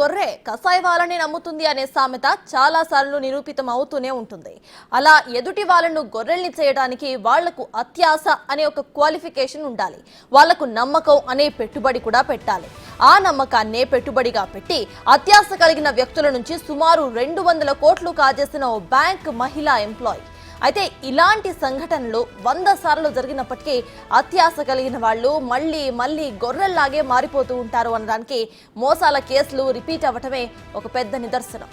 గొర్రె కసాయి వాళ్ళని నమ్ముతుంది అనే సామెత చాలా సార్లు నిరూపితం అవుతూనే ఉంటుంది. అలా ఎదుటి వాళ్ళను గొర్రెల్ని చేయడానికి వాళ్ళకు అత్యాశ అనే ఒక క్వాలిఫికేషన్ ఉండాలి. వాళ్ళకు నమ్మకం అనే పెట్టుబడి కూడా పెట్టాలి. ఆ నమ్మకాన్నే పెట్టుబడిగా పెట్టి అత్యాశ కలిగిన వ్యక్తుల నుంచి సుమారు రెండు వందల కోట్లు కాజేసిన ఓ బ్యాంక్ మహిళా ఎంప్లాయీ. అయితే ఇలాంటి సంఘటనలు వంద సార్లు జరిగినప్పటికీ అత్యాశ కలిగిన వాళ్ళు మళ్ళీ మళ్ళీ గొర్రెల్లాగే మారిపోతూ ఉంటారు అనడానికి మోసాల కేసులు రిపీట్ అవ్వటమే ఒక పెద్ద నిదర్శనం.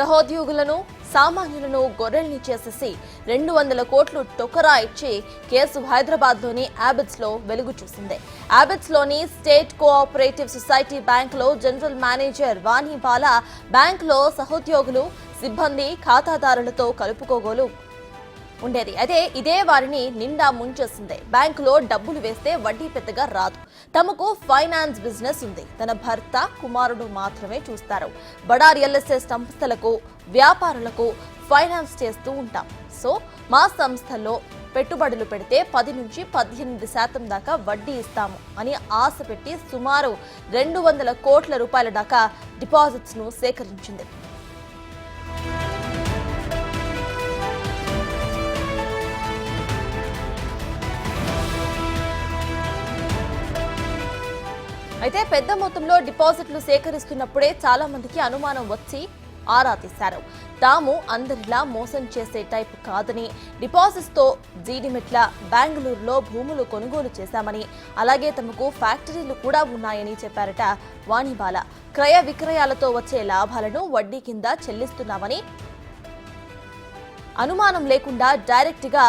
సహోద్యోగులను సామాన్యులను గొర్రెల్ని చేసేసి రెండు వందల కోట్లు టొకరా ఇచ్చి కేసు హైదరాబాద్లోని యాబిట్స్లో వెలుగు చూసింది. యాబిట్స్లోని స్టేట్ కోఆపరేటివ్ సొసైటీ బ్యాంక్లో జనరల్ మేనేజర్ వాణి బాలా బ్యాంక్లో సహోద్యోగులు సిబ్బంది ఖాతాదారులతో కలుపుకోగోలు. ఉండేది. అయితే ఇదే వారిని నిండా ముంచేసింది. బ్యాంకులో డబ్బులు వేస్తే వడ్డీ పెద్దగా రాదు. తమకు ఫైనాన్స్ బిజినెస్ ఉంది. తన భర్త కుమారుడు మాత్రమే చూస్తారు. బడా రియల్ ఎస్టేట్ సంస్థలకు వ్యాపారులకు ఫైనాన్స్ చేస్తూ ఉంటాం. సో మా సంస్థలో పెట్టుబడులు పెడితే పది నుంచి పద్దెనిమిది శాతం దాకా వడ్డీ ఇస్తాము అని ఆశ పెట్టి సుమారు రెండు వందల కోట్ల రూపాయల దాకా డిపాజిట్స్ను సేకరించింది. అయితే పెద్ద మొత్తంలో డిపాజిట్లు సేకరిస్తున్నప్పుడే చాలా మందికి అనుమానం వచ్చి ఆరా తీశారు. తాము అందరిలా మోసం చేసే టైప్ కాదని డిపాజిట్స్తో జీడిమెట్ల బెంగళూరులో భూములు కొనుగోలు చేశామని అలాగే తమకు ఫ్యాక్టరీలు కూడా ఉన్నాయని చెప్పారట వాణిబాల. క్రయ విక్రయాలతో వచ్చే లాభాలను వడ్డీ కింద చెల్లిస్తున్నామని అనుమానం లేకుండా డైరెక్ట్గా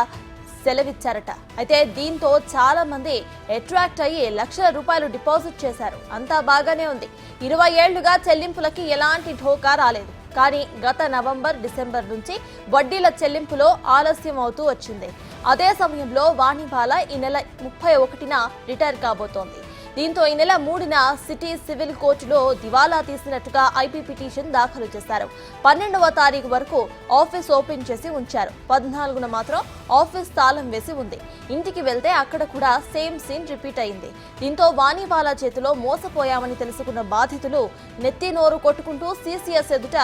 సెలవిచ్చారట. అయితే దీంతో చాలా మంది అట్రాక్ట్ అయ్యి లక్షల రూపాయలు డిపాజిట్ చేశారు. అంతా బాగానే ఉంది. ఇరవై ఏళ్ళుగా చెల్లింపులకి ఎలాంటి ఢోకా రాలేదు. కానీ గత నవంబర్ డిసెంబర్ నుంచి వడ్డీల చెల్లింపులో ఆలస్యం అవుతూ వచ్చింది. అదే సమయంలో వాణిబాల ఈ నెల ముప్పై ఒకటిన రిటైర్ కాబోతోంది. దీంతో ఈ నెల మూడున సిటీ సివిల్ కోర్టులో దివాలా తీసినట్టుగా ఐపీ పిటిషన్ దాఖలు చేశారు. పన్నెండవ తారీఖు వరకు ఆఫీస్ ఓపెన్ చేసి ఉంచారు. పద్నాలుగున మాత్రం ఆఫీస్ తాళం వేసి ఉంది. ఇంటికి వెళ్తే అక్కడ కూడా సేమ్ సీన్ రిపీట్ అయింది. దీంతో వాణివాలా చేతిలో మోసపోయామని తెలుసుకున్న బాధితులు నెత్తి నోరు కొట్టుకుంటూ సీసీఎస్ ఎదుట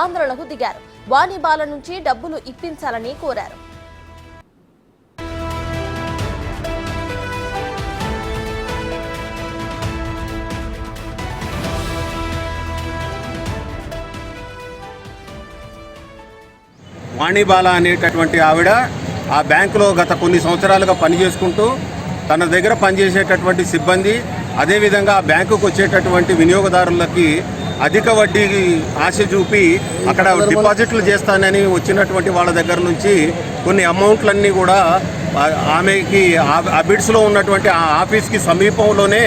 ఆందోళనకు దిగారు. వాణిబాల నుంచి డబ్బులు ఇప్పించాలని కోరారు. వాణిబాల అనేటటువంటి ఆవిడ ఆ బ్యాంకులో గత కొన్ని సంవత్సరాలుగా పనిచేసుకుంటూ తన దగ్గర పనిచేసేటటువంటి సిబ్బంది అదేవిధంగా ఆ బ్యాంకుకు వచ్చేటటువంటి వినియోగదారులకి అధిక వడ్డీ ఆశ చూపి అక్కడ డిపాజిట్లు చేస్తానని వచ్చినటువంటి వాళ్ళ దగ్గర నుంచి కొన్ని అమౌంట్లన్నీ కూడా ఆమెకి ఆ- ఆ బిడ్స్లో ఉన్నటువంటి ఆ ఆఫీస్కి సమీపంలోనే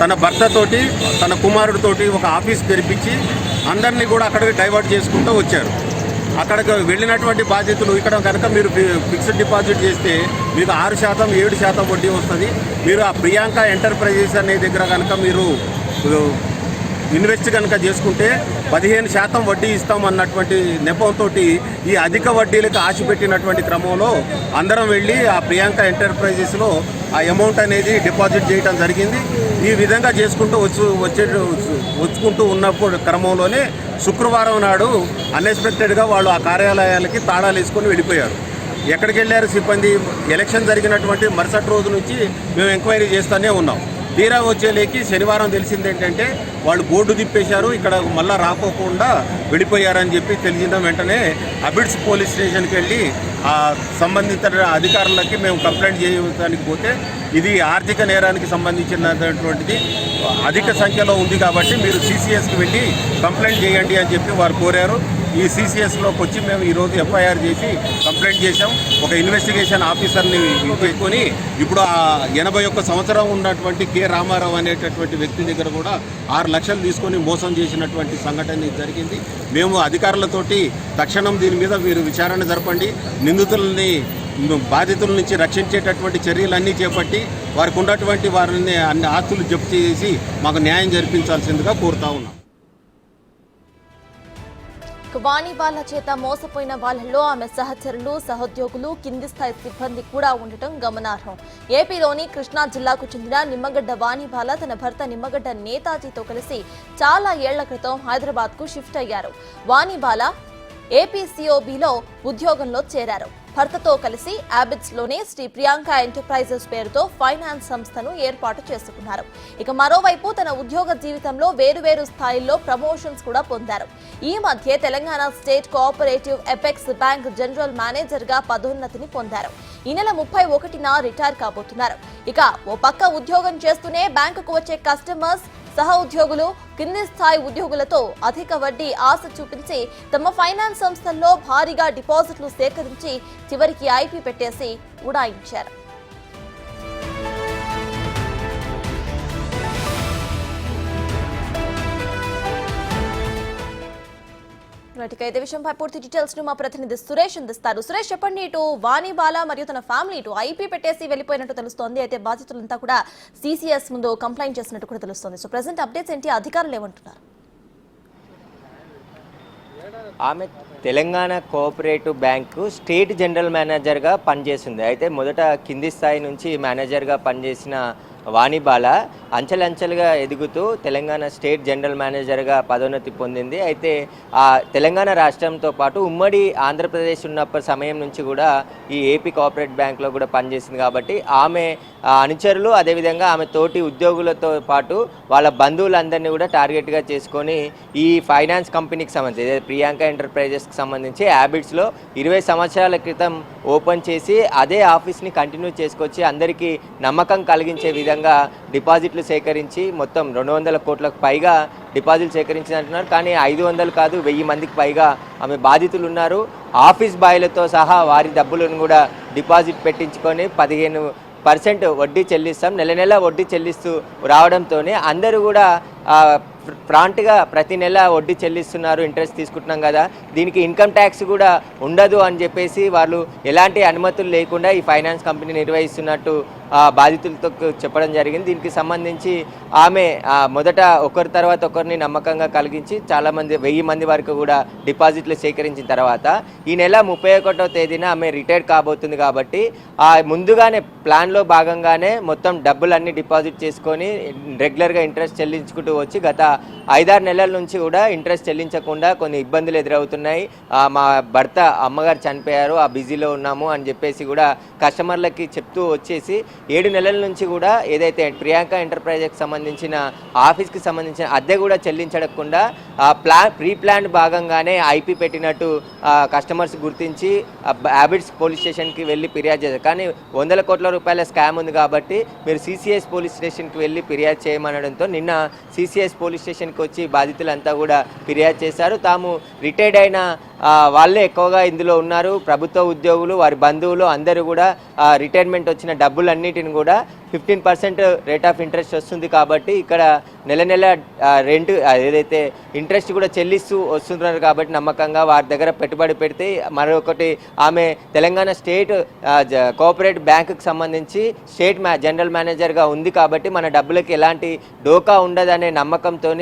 తన భర్తతోటి తన కుమారుడితోటి ఒక ఆఫీస్ తెరిపించి అందరినీ కూడా అక్కడికి డైవర్ట్ చేసుకుంటూ వచ్చారు. అక్కడికి వెళ్ళినటువంటి బాధ్యతలు ఇక్కడ కనుక మీరు ఫిక్స్డ్ డిపాజిట్ చేస్తే మీకు ఆరు శాతం ఏడు శాతం వడ్డీ వస్తుంది. మీరు ఆ ప్రియాంక ఎంటర్ప్రైజెస్ అనే దగ్గర కనుక మీరు ఇన్వెస్ట్ కనుక చేసుకుంటే పదిహేను శాతం వడ్డీ ఇస్తాం అన్నటువంటి నెపంతో ఈ అధిక వడ్డీలకు ఆశ పెట్టినటువంటి క్రమంలో అందరం వెళ్ళి ఆ ప్రియాంక ఎంటర్ప్రైజెస్లో ఆ అమౌంట్ అనేది డిపాజిట్ చేయడం జరిగింది. ఈ విధంగా చేసుకుంటూ వచ్చు వచ్చే వచ్చుకుంటూ ఉన్నప్పుడు క్రమంలోనే శుక్రవారం నాడు అన్ఎక్స్పెక్టెడ్గా వాళ్ళు ఆ కార్యాలయాలకి తాళాలు వేసుకొని వెళ్ళిపోయారు. ఎక్కడికి వెళ్ళారు సిబ్బంది? ఎలక్షన్ జరిగినటువంటి మరుసటి రోజు నుంచి మేము ఎంక్వైరీ చేస్తూనే ఉన్నాం. తీరా వచ్చేలేకి శనివారం తెలిసింది ఏంటంటే వాళ్ళు బోర్డు తిప్పేశారు ఇక్కడ మళ్ళా రాకోకుండా వెళ్ళిపోయారని చెప్పి తెలిసిన వెంటనే అబిడ్స్ పోలీస్ స్టేషన్కి వెళ్ళి ఆ సంబంధిత అధికారులకి మేము కంప్లైంట్ చేయడానికి పోతే ఇది ఆర్థిక నేరానికి సంబంధించినటువంటిది. అధిక సంఖ్యలో ఉంది కాబట్టి మీరు సిసిఎస్కి వెళ్ళి కంప్లైంట్ చేయండి అని చెప్పి వారు కోరారు. ఈ సిసిఎస్లోకి వచ్చి మేము ఈరోజు ఎఫ్ఐఆర్ చేసి కంప్లైంట్ చేశాం. ఒక ఇన్వెస్టిగేషన్ ఆఫీసర్ని పెట్టుకొని ఇప్పుడు ఆ ఎనభై ఒక్క సంవత్సరం ఉన్నటువంటి కె రామారావు అనేటటువంటి వ్యక్తి దగ్గర కూడా ఆరు లక్షలు తీసుకొని మోసం చేసినటువంటి సంఘటన జరిగింది. మేము అధికారులతోటి తక్షణం దీని మీద మీరు విచారణ జరపండి. నిందితుల్ని బాధితుల నుంచి రక్షించేటటువంటి చర్యలన్నీ చేపట్టి వారికి ఉన్నటువంటి వారిని అన్ని ఆస్తులు జప్తు చేసి మాకు న్యాయం జరిపించాల్సిందిగా కోరుతా ఉన్నాం. వాణి చేత మోసపోయిన వాళ్ళలో ఆమె సహచరులు సహోద్యోగులు కింది స్థాయి సిబ్బంది కూడా ఉండటం గమనార్హం. ఏపీలోని కృష్ణా జిల్లాకు చెందిన నిమ్మగడ్డ వాణిబాల తన భర్త నిమ్మగడ్డ నేతాజీతో కలిసి చాలా ఏళ్ళ క్రితం హైదరాబాద్కు షిఫ్ట్ అయ్యారు. వాణిబాల ఏపీసీఓబీలో ఉద్యోగంలో చేరారు. భర్తతో కలిసి అబిడ్స్లోనే శ్రీ ప్రియాంక ఎంటర్ప్రైజెస్ పేరుతో ఫైనాన్స్ సంస్థను ఏర్పాటు చేసుకున్నారు. ఇక మరోవైపు తన ఉద్యోగ జీవితంలో వేరువేరు స్థాయిల్లో ప్రమోషన్స్ కూడా పొందారు. ఈ మధ్య Telangana state cooperative apex bank general మేనేజర్గా పదోన్నతిని పొందారు. ఈ నెల ముప్పై ఒకటిన రిటైర్ కాబోతున్నారు. ఇక ఓ పక్క ఉద్యోగం చేస్తూనే బ్యాంకుకు వచ్చే కస్టమర్స్ సహ ఉద్యోగులు కింది స్థాయి ఉద్యోగులతో అధిక వడ్డీ ఆశ చూపించి తమ ఫైనాన్స్ సంస్థల్లో భారీగా డిపాజిట్లు సేకరించి చివరికి ఐపీ పెట్టేసి ఉడాయించారు. రైట్ ఇదే విషయంపై పూర్తి డీటెయిల్స్ను మా ప్రతినిధి సురేష్ అందిస్తారు. సురేష్ చెప్పండి ఇటు వాణి బాల మరియు తన ఫ్యామిలీ ఇటు ఐపీ పెట్టేసి వెళ్ళిపోయినట్టు తెలుస్తోంది. అయితే బాధితులంతా కూడా సీసీఎస్ ముందు కంప్లైంట్ చేసినట్టు కూడా తెలుస్తోంది. సో ప్రెసెంట్ అప్డేట్స్ ఏంటి? అధికారులు ఏమంటున్నారు ఆమె Telangana cooperative bank state general మేనేజర్గా పనిచేసింది. అయితే మొదట కింది స్థాయి నుంచి మేనేజర్గా పనిచేసిన వాణిబాల అంచెలంచెలుగా ఎదుగుతూ తెలంగాణ స్టేట్ జనరల్ మేనేజర్గా పదోన్నతి పొందింది. అయితే ఆ తెలంగాణ రాష్ట్రంతో పాటు ఉమ్మడి ఆంధ్రప్రదేశ్ ఉన్నప్పటి సమయం నుంచి కూడా ఈ ఏపీ కోఆపరేట్ బ్యాంక్లో కూడా పనిచేసింది కాబట్టి ఆమె అనుచరులు అదేవిధంగా ఆమె తోటి ఉద్యోగులతో పాటు వాళ్ళ బంధువులందరినీ కూడా టార్గెట్గా చేసుకొని ఈ ఫైనాన్స్ కంపెనీకి సంబంధించి ప్రియాంక ఎంటర్ప్రైజెస్కి సంబంధించి హ్యాబిట్స్లో ఇరవై సంవత్సరాల క్రితం ఓపెన్ చేసి అదే ఆఫీస్ని కంటిన్యూ చేసుకొచ్చి అందరికీ నమ్మకం కలిగించే విధంగా డిపాజిట్లు సేకరించి మొత్తం రెండు వందల కోట్లకు పైగా డిపాజిట్లు సేకరించింది అంటున్నారు. కానీ ఐదు వందలు కాదు వెయ్యి మందికి పైగా ఆమె బాధితులు ఉన్నారు. ఆఫీస్ బాయ్లతో సహా వారి డబ్బులను కూడా డిపాజిట్ పెట్టించుకొని పదిహేను పర్సెంట్ వడ్డీ చెల్లిస్తాం. నెల నెల వడ్డీ చెల్లిస్తూ రావడంతోనే అందరూ కూడా ప్రాంట్గా ఫ్ర- ఫ్రాంట్గా ప్రతి నెల వడ్డీ చెల్లిస్తున్నారు ఇంట్రెస్ట్ తీసుకుంటున్నాం కదా. దీనికి ఇన్కమ్ ట్యాక్స్ కూడా ఉండదు అని చెప్పేసి వాళ్ళు ఎలాంటి అనుమతులు లేకుండా ఈ ఫైనాన్స్ కంపెనీ నిర్వహిస్తున్నట్టు ఆ, బాధితులతో చెప్పడం జరిగింది. దీనికి సంబంధించి ఆమె మొదట ఒకరి తర్వాత ఒకరిని నమ్మకంగా కలిగించి చాలామంది వెయ్యి మంది వరకు కూడా డిపాజిట్లు సేకరించిన తర్వాత ఈ నెల ముప్పై ఒకటో తేదీన ఆమె రిటైర్ కాబోతుంది కాబట్టి ఆ ముందుగానే ప్లాన్లో భాగంగానే మొత్తం డబ్బులన్నీ డిపాజిట్ చేసుకొని రెగ్యులర్గా ఇంట్రెస్ట్ చెల్లించుకుంటూ వచ్చి గత ఐదారు నెలల నుంచి కూడా ఇంట్రెస్ట్ చెల్లించకుండా కొన్ని ఇబ్బందులు ఎదురవుతున్నాయి. మా భర్త అమ్మగారు చనిపోయారు ఆ బిజీలో ఉన్నాము అని చెప్పేసి కూడా కస్టమర్లకి చెప్తూ వచ్చేసి ఏడు నెలల నుంచి కూడా ఏదైతే ప్రియాంక ఎంటర్ప్రైజెస్కి సంబంధించిన ఆఫీస్కి సంబంధించిన అద్దె కూడా చెల్లించకుండా ప్లా ప్రీ ప్లాన్ భాగంగానే ఐపీ పెట్టినట్టు కస్టమర్స్ గుర్తించి హ్యాబిట్స్ పోలీస్ స్టేషన్కి వెళ్ళి ఫిర్యాదు చేశారు. కానీ వందల కోట్ల రూపాయల స్కామ్ ఉంది కాబట్టి మీరు సిసిఎస్ పోలీస్ స్టేషన్కి వెళ్ళి ఫిర్యాదు చేయమనడంతో నిన్న సిసిఎస్ పోలీస్ స్టేషన్కి వచ్చి బాధితులంతా కూడా ఫిర్యాదు చేశారు. తాము రిటైర్డ్ అయిన వాళ్ళే ఎక్కువగా ఇందులో ఉన్నారు. ప్రభుత్వ ఉద్యోగులు వారి బంధువులు అందరూ కూడా రిటైర్మెంట్ వచ్చిన డబ్బులన్నిటిని కూడా fifteen percent rate of interest వస్తుంది కాబట్టి ఇక్కడ నెల నెల రెంట్ ఏదైతే ఇంట్రెస్ట్ కూడా చెల్లిస్తూ వస్తున్నారు కాబట్టి నమ్మకంగా వారి దగ్గర పెట్టుబడి పెడితే మరొకటి ఆమె తెలంగాణ స్టేట్ కోఆపరేట్ బ్యాంకుకి సంబంధించి స్టేట్ మ్యా జనరల్ మేనేజర్గా ఉంది కాబట్టి మన డబ్బులకి ఎలాంటి డోకా ఉండదనే నమ్మకంతో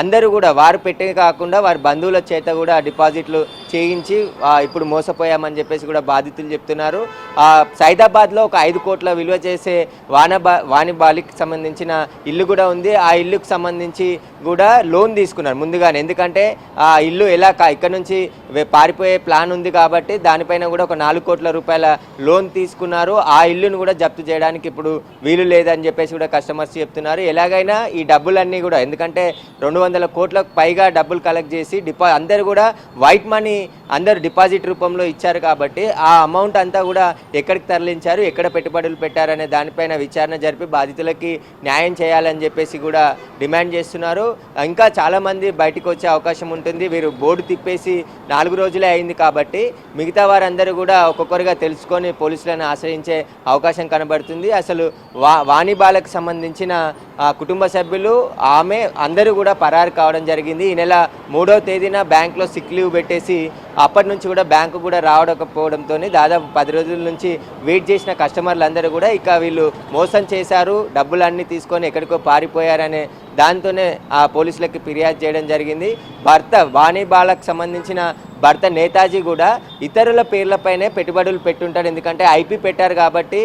అందరూ కూడా వారు పెట్టే కాకుండా వారి బంధువుల చేత కూడా డిపాజిట్లు చేయించి ఇప్పుడు మోసపోయామని చెప్పేసి కూడా బాధితులు చెప్తున్నారు. సైదాబాద్లో ఒక ఐదు కోట్ల విలువ చేసే వాణి బాలికి సంబంధించిన ఇల్లు కూడా ఉంది. ఆ ఇల్లుకు సంబంధించి కూడా లోన్ తీసుకున్నారు ముందుగానే. ఎందుకంటే ఆ ఇల్లు ఎలా ఇక్కడ నుంచి పారిపోయే ప్లాన్ ఉంది కాబట్టి దానిపైన కూడా ఒక నాలుగు కోట్ల రూపాయల లోన్ తీసుకున్నారు. ఆ ఇల్లును కూడా జప్తు చేయడానికి ఇప్పుడు వీలు లేదని చెప్పేసి కూడా కస్టమర్స్ చెప్తున్నారు. ఎలాగైనా ఈ డబ్బులన్నీ కూడా ఎందుకంటే రెండు వందల కోట్లకు పైగా డబ్బులు కలెక్ట్ చేసి డిపా అందరు కూడా వైట్ మనీ అందరు డిపాజిట్ రూపంలో ఇచ్చారు కాబట్టి ఆ అమౌంట్ అంతా కూడా ఎక్కడికి తరలించారు ఎక్కడ పెట్టుబడులు పెట్టారనే దానిపైన విచారణ జరిపి బాధితులకి న్యాయం చేయాలని చెప్పేసి కూడా డిమాండ్ చేస్తున్నారు. ఇంకా చాలామంది బయటకు వచ్చే అవకాశం ఉంటుంది. వీరు బోర్డు తిప్పేసి నాలుగు రోజులే అయింది కాబట్టి మిగతా వారందరూ కూడా ఒక్కొక్కరుగా తెలుసుకొని పోలీసులను ఆశ్రయించే అవకాశం కనబడుతుంది. అసలు వా వాణిబాలకు సంబంధించిన ఆ, కుటుంబ సభ్యులు ఆమె అందరూ కూడా పరారు కావడం జరిగింది. ఈ నెల మూడో తేదీన బ్యాంక్లో సిక్ లీవ్ పెట్టేసి అప్పటి నుంచి కూడా బ్యాంకు కూడా రావడకపోవడంతో దాదాపు పది రోజుల నుంచి వెయిట్ చేసిన కస్టమర్లు అందరూ కూడా ఇక వీళ్ళు మోసం చేశారు డబ్బులన్నీ తీసుకొని ఎక్కడికో పారిపోయారనే దాంతోనే ఆ పోలీసులకి ఫిర్యాదు చేయడం జరిగింది. భర్త వాణి బాలకు సంబంధించిన భర్త నేతాజీ కూడా ఇతరుల పేర్లపైనే పెట్టుబడులు పెట్టుంటాడు. ఎందుకంటే ఐపీ పెట్టారు కాబట్టి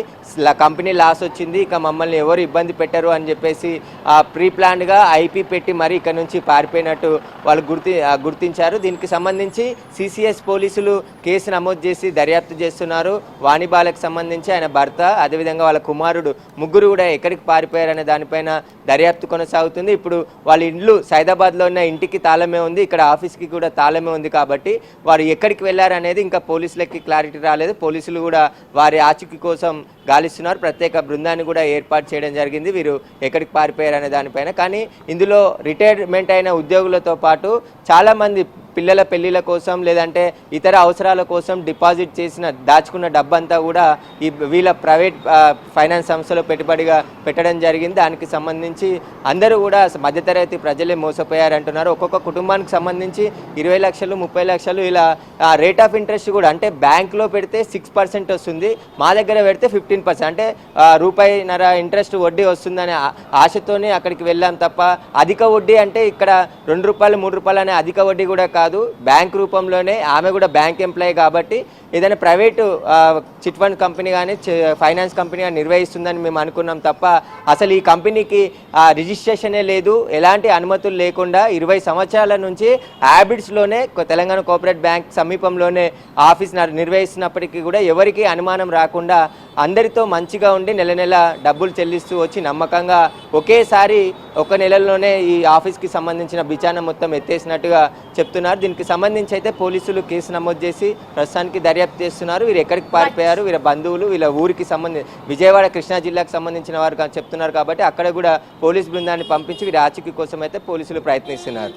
కంపెనీ లాస్ వచ్చింది. ఇక మమ్మల్ని ఎవరు ఇబ్బంది పెట్టరు అని చెప్పేసి ఆ ప్రీ ప్లాన్డ్గా ఐపీ పెట్టి మరి ఇక్కడ నుంచి పారిపోయినట్టు వాళ్ళు గుర్తి గుర్తించారు. దీనికి సంబంధించి సిసిఎస్ పోలీసులు కేసు నమోదు చేసి దర్యాప్తు చేస్తున్నారు. వాణిబాలకు సంబంధించి ఆయన భర్త అదేవిధంగా వాళ్ళ కుమారుడు ముగ్గురు కూడా ఎక్కడికి పారిపోయారనే దానిపైన దర్యాప్తు కొనసాగుతుంది. ఇప్పుడు వాళ్ళ ఇండ్లు సైదాబాద్లో ఉన్న ఇంటికి తాళమే ఉంది. ఇక్కడ ఆఫీస్కి కూడా తాళమే ఉంది కాబట్టి వారు ఎక్కడికి వెళ్ళారనేది ఇంకా పోలీసులకి క్లారిటీ రాలేదు. పోలీసులు కూడా వారి ఆచూకీ కోసం గాలిస్తున్నారు. ప్రత్యేక బృందాన్ని కూడా ఏర్పాటు చేయడం జరిగింది. వీరు ఎక్కడికి పారిపోయారు అనే దానిపైన. కానీ ఇందులో రిటైర్మెంట్ అయిన ఉద్యోగులతో పాటు చాలామంది పిల్లల పెళ్ళిళ్ళ కోసం లేదంటే ఇతర అవసరాల కోసం డిపాజిట్ చేసిన దాచుకున్న డబ్బంతా కూడా ఈ వీళ్ళ ప్రైవేట్ ఫైనాన్స్ సంస్థలో పెట్టుబడిగా పెట్టడం జరిగింది. దానికి సంబంధించి అందరూ కూడా మధ్యతరగతి ప్రజలే మోసపోయారంటున్నారు. ఒక్కొక్క కుటుంబానికి సంబంధించి ఇరవై లక్షలు ముప్పై లక్షలు ఇలా రేట్ ఆఫ్ ఇంట్రెస్ట్ కూడా అంటే బ్యాంక్లో పెడితే సిక్స్ పర్సెంట్ వస్తుంది. మా దగ్గర పెడితే ఫిఫ్టీన్ పర్సెంట్ అంటే రూపాయిన్నర ఇంట్రెస్ట్ వడ్డీ వస్తుందనే ఆశతోనే అక్కడికి వెళ్ళాం తప్ప అధిక వడ్డీ అంటే ఇక్కడ రెండు రూపాయలు మూడు రూపాయలు అనే అధిక వడ్డీ కూడా కాదు. బ్యాంక్ రూపంలోనే ఆమె కూడా బ్యాంక్ ఎంప్లాయీ కాబట్టి ఏదైనా ప్రైవేటు చిట్ ఫండ్ కంపెనీ కానీ ఫైనాన్స్ కంపెనీ కానీ నిర్వహిస్తుందని మేము అనుకున్నాం తప్ప అసలు ఈ కంపెనీకి రిజిస్ట్రేషనే లేదు. ఎలాంటి అనుమతులు లేకుండా ఇరవై సంవత్సరాల నుంచి హ్యాబిట్స్లోనే తెలంగాణ కోఆపరేట్ బ్యాంక్ సమీపంలోనే ఆఫీస్ నిర్వహిస్తున్నప్పటికీ కూడా ఎవరికీ అనుమానం రాకుండా అందరితో మంచిగా ఉండి నెల నెల డబ్బులు చెల్లిస్తూ వచ్చి నమ్మకంగా ఒకేసారి ఒక నెలలోనే ఈ ఆఫీస్కి సంబంధించిన బిచాన మొత్తం ఎత్తేసినట్టుగా చెప్తున్నారు. దీనికి సంబంధించి అయితే పోలీసులు కేసు నమోదు చేసి ప్రస్తుతానికి దర్యాప్తు చేస్తున్నారు. వీరు ఎక్కడికి పారిపోయారు? వీళ్ళ బంధువులు వీళ్ళ ఊరికి సంబంధించి విజయవాడ కృష్ణా జిల్లాకు సంబంధించిన వారు చెప్తున్నారు కాబట్టి అక్కడ కూడా పోలీస్ బృందాన్ని పంపించి వీరి ఆచూకీ కోసం అయితే పోలీసులు ప్రయత్నిస్తున్నారు.